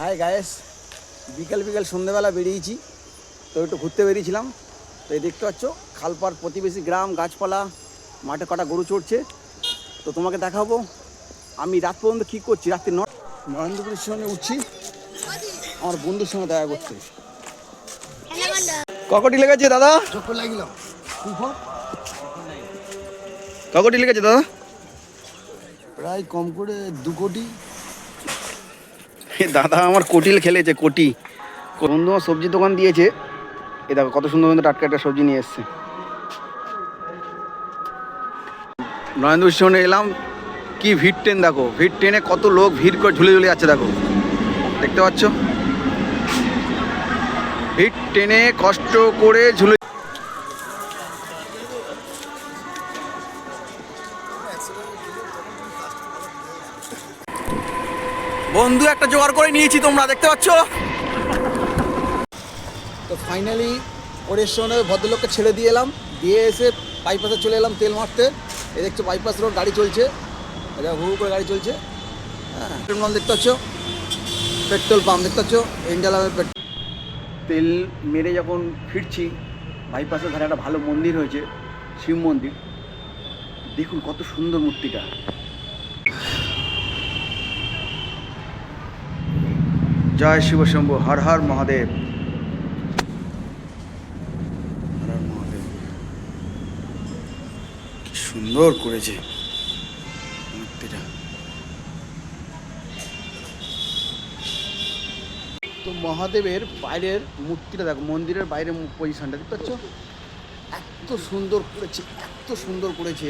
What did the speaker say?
High guys বিকেল বিকেল সন্ধেবেলা বেরিয়েছি তো একটু ঘুরতে বেরিয়েছিলাম। তো এই দেখতে পাচ্ছ খালপাড় প্রতিবেশী গ্রাম গাছপালা মাঠে কটা গরু চড়ছে। তো তোমাকে দেখাবো আমি রাত পর্যন্ত কী করছি? রাত্রি ন নরেন্দ্রপুরের সঙ্গে উঠছি। আমার বন্ধুর সঙ্গে দেখা করতে। ককটি লেগেছে দাদা? ককটি লেগেছে দাদা? প্রায় কম করে দু কোটি। দাদা আমার কোটিল খেলেছে, কোটি। বন্ধু আমার সবজি দোকান দিয়েছে। এ দেখো, কত সুন্দর সুন্দর টাটকা একটা সবজি নিয়ে এসছে। নরেন্দ্র স্টেশনে এলাম। কি ভিড় ট্রেন, দেখো। ভিড় ট্রেনে কত লোক ভিড় করে ঝুলে ঝুলে যাচ্ছে, দেখো। দেখতে পাচ্ছ? ভিড় ট্রেনে কষ্ট করে ঝুলে বন্ধু একটা জোগাড় করে নিয়েছি তোমরা দেখতে পাচ্ছ? তো ফাইনালি ওরেশনে ভদ্রলোককে ছেড়ে দিয়ে এলাম। দিয়ে এসে বাইপাসে চলে এলাম তেল মারতে। এই দেখছ বাইপাস রোড গাড়ি চলছে। এটা হু হু করে গাড়ি চলছে। হ্যাঁ পেট্রোল পাম্প দেখতে পাচ্ছ? পেট্রোল পাম্প দেখতে পাচ্ছ? ইন্ডিয়ালামের পেট্রোল তেল মেরে যখন ফিরছি বাইপাসের ধারে একটা ভালো মন্দির হয়েছে শিব মন্দির। দেখুন কত সুন্দর মূর্তিটা। জয় শিব শম্ভু, হর হর মহাদেব। সুন্দর করেছে মূর্তিটা। তো মহাদেবের বাইরের মূর্তিটা দেখো, মন্দিরের বাইরের পজিশনটা দেখতে পাচ্ছ? এত সুন্দর করেছে, এত সুন্দর করেছে।